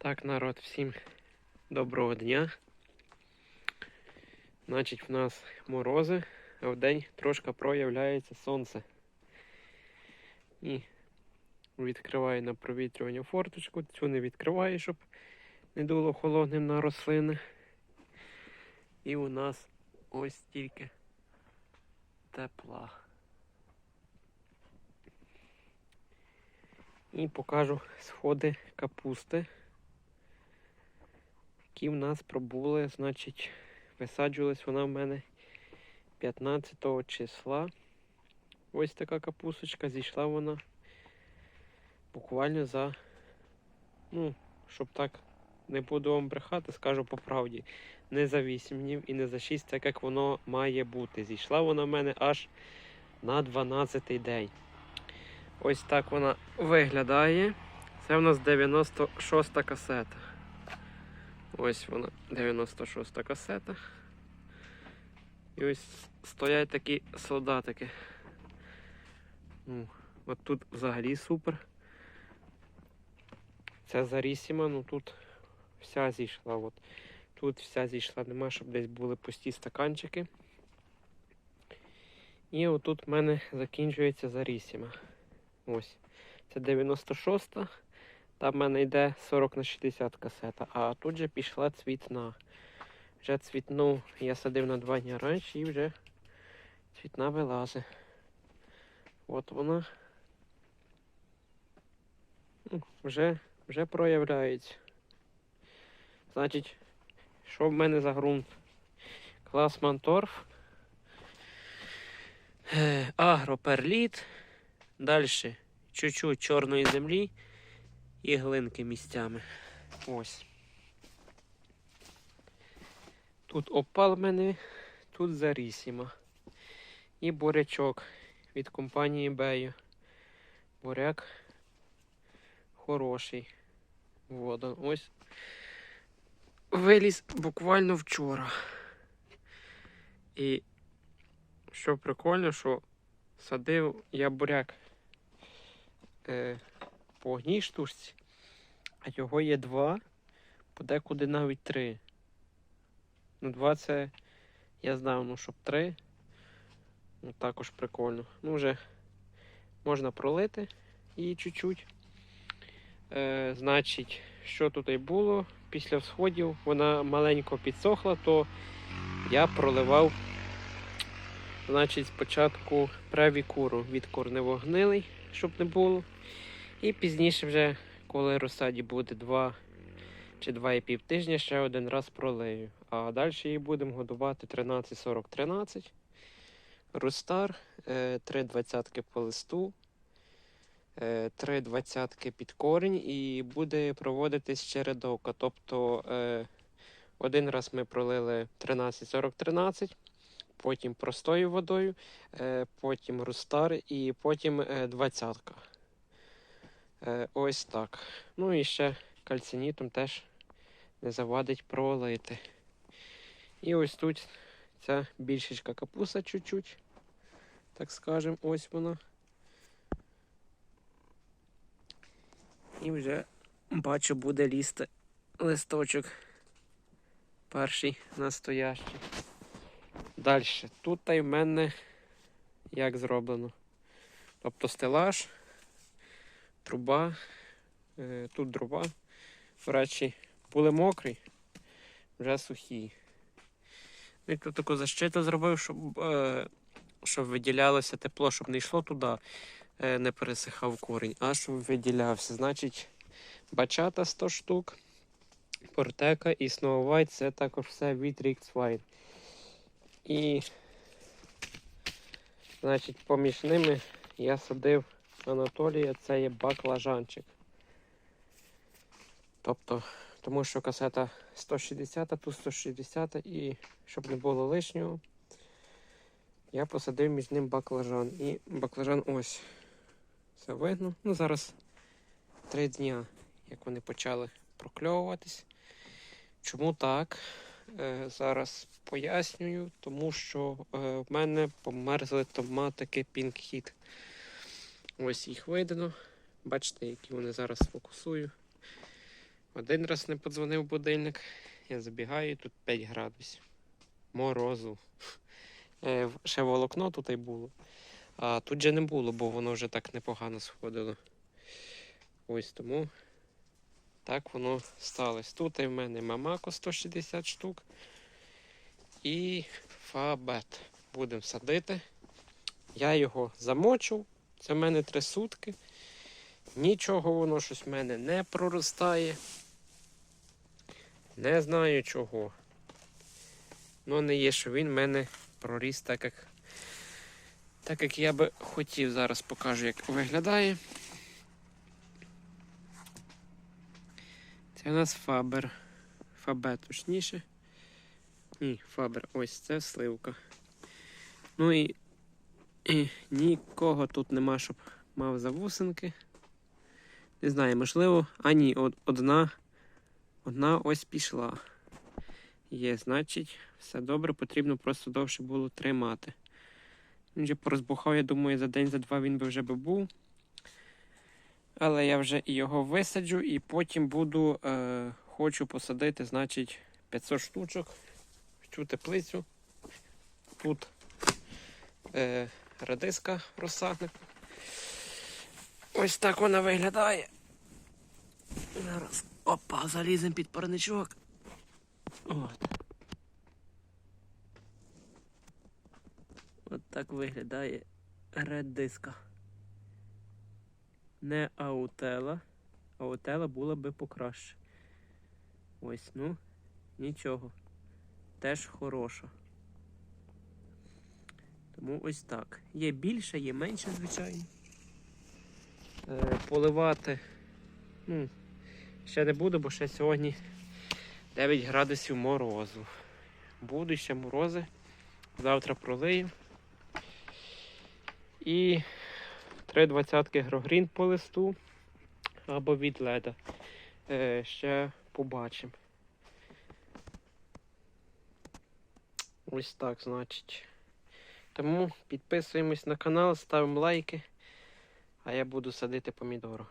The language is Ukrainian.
Так, народ, всім доброго дня. Значить, в нас морози, а вдень трошки проявляється сонце. І відкриваю на провітрювання форточку. Цю не відкриваю, щоб не дуло холодним на рослини. І у нас ось тільки тепла. І покажу сходи капусти які в нас пробули, значить, висаджувалась вона в мене 15 числа. Ось така капусточка, зійшла вона буквально за, ну, щоб так не буду вам брехати, скажу по правді, не за 8 днів і не за 6, так як воно має бути. Зійшла вона в мене аж на 12 день. Ось так вона виглядає. Це в нас 96 касета. Ось вона, 96-та касета. І ось стоять такі солдатики. Ну, от тут взагалі супер. Ця зарісіма, ну тут вся зійшла. От. Тут вся зійшла, нема, щоб десь були пусті стаканчики. І отут в мене закінчується зарісіма. Ось. Це 96-та. Там в мене йде 40 на 60 касета, а тут же пішла цвітна. Вже цвітну я садив на два дні раніше і вже цвітна вилазить. От вона ну, вже, вже проявляється. Значить, що в мене за ґрунт? Клас Манторф. Е, Агроперліт. Далі чуть-чуть чорної землі і глинки місцями. Ось. Тут опал мене, тут зарісіма. І бурячок від компанії Бею. Буряк хороший. Вода. Ось. Виліз буквально вчора. І що прикольно, що садив я буряк. Е, по одній штучці, а його є два, подекуди навіть три. Ну, два це я знав, ну щоб три. Ну, також прикольно. Ну, вже можна пролити і чуть-чуть. Е, Значить, що тут і було після всходів, вона маленько підсохла, то я проливав. Значить, спочатку правікуру від корневогнилий, щоб не було. І пізніше вже, коли розсаді буде 2 чи 2,5 тижня, ще один раз пролею. А далі її будемо годувати 13-40-13. Рустар, 3 двадцятки по листу, 3 двадцятки під корінь і буде проводитись чередовка. Тобто е, один раз ми пролили 13-40-13, потім простою водою, е, потім рустар і потім е, двадцятка. Е, ось так. Ну і ще кальцинітом теж не завадить пролити. І ось тут ця більшечка капуса чуть-чуть. Так скажем, ось вона. І вже бачу, буде лізти листочок. Перший настоящий. Далі. Тут та й в мене як зроблено. Тобто стелаж труба, е, тут дрова. До речі, були мокрі, вже сухі. Ну, і тут таку защиту зробив, щоб е, щоб виділялося тепло, щоб не йшло туди, е, не пересихав корінь, а щоб виділявся. Значить, бачата 100 штук, портека і White це також все від Rixwine. І значить, поміж ними я садив Анатолія це є баклажанчик. Тобто, тому що касета 160, тут 160 і щоб не було лишнього, я посадив між ним баклажан. І баклажан ось все видно. Ну, зараз три дня, як вони почали прокльовуватись. Чому так? Е, зараз пояснюю, тому що е, в мене померзли томатики Pink Hit. Ось їх видно. Бачите, які вони зараз фокусую. Один раз не подзвонив будильник, я забігаю, тут 5 градусів. Морозу. Е, ще волокно тут і було. А тут же не було, бо воно вже так непогано сходило. Ось тому так воно сталося. Тут і в мене Мамако 160 штук. І фабет. Будемо садити. Я його замочив. Це в мене три сутки. Нічого воно щось в мене не проростає. Не знаю чого. Ну, не є, що він в мене проріс так, як, так, як я би хотів. Зараз покажу, як виглядає. Це у нас фабер. Фабе точніше. Ні, фабер. Ось це сливка. Ну і, і нікого тут нема, щоб мав завусинки. Не знаю, можливо. А ні, одна. Одна ось пішла. Є, значить, все добре, потрібно просто довше було тримати. Він вже порозбухав, я думаю, за день, за два він би вже би був. Але я вже його висаджу, і потім буду, е, хочу посадити, значить, 500 штучок в цю теплицю. Тут е, радиска розсадник. Ось так вона виглядає. Зараз. Опа, залізем під парничок. От. От так виглядає редиска. Не аутела. Аутела була би покраще. Ось, ну, нічого. Теж хороша. Тому ось так. Є більше, є менше, звичайно. Е, поливати. Ну, ще не буду, бо ще сьогодні 9 градусів морозу. Будуть ще морози. Завтра пролию. І три двадцятки грогрін по листу або від леда. Е, ще побачимо. Ось так, значить. Тому підписуємось на канал, ставимо лайки, а я буду садити помідору.